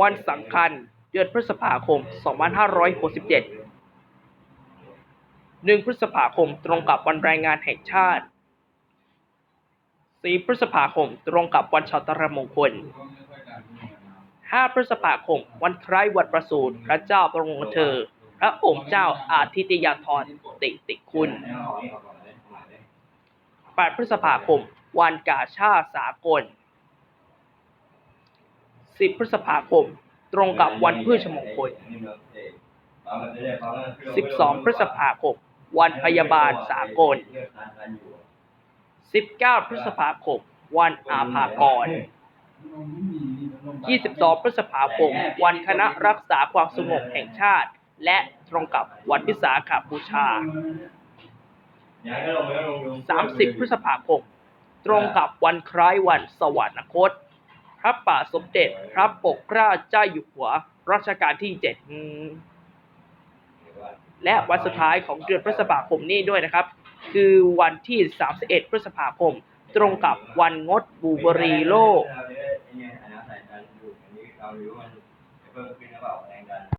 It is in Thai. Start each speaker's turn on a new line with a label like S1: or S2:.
S1: วันสำคัญ เดือนพฤษภาคม 2567 1 พฤษภาคมตรงกับวันแรงงานแห่งชาติ 4 พฤษภาคมตรงกับวันชาตรมงคล 5 พฤษภาคม วันคล้ายวันประสูติพระเจ้าพระองค์เธอ พระองค์เจ้าอาทิตยาธรติติคุณ 8 พฤษภาคม วันกาชาติสากล 10 พฤษภาคม ตรงกับวันพืชมงคล 12 พฤษภาคม วันพยาบาลสากล 19 พฤษภาคม วันอาภากร 22 พฤษภาคม วันคณะรักษาความสงบแห่งชาติ และตรงกับวันวิสาขบูชา 30 พฤษภาคม ตรงกับวันคล้ายวันสวรรคตพ ระป่าสมเด็จพระปกเกล้าเจ้าอยู่หัวรัชกาลที่เจ็ดและวันสุดท้ายของเดือนพฤษภาคมนี้ด้วยนะครับ คือวันที่ 31 พฤษภาคม ตรงกับวันงดบูเบอรี่โลก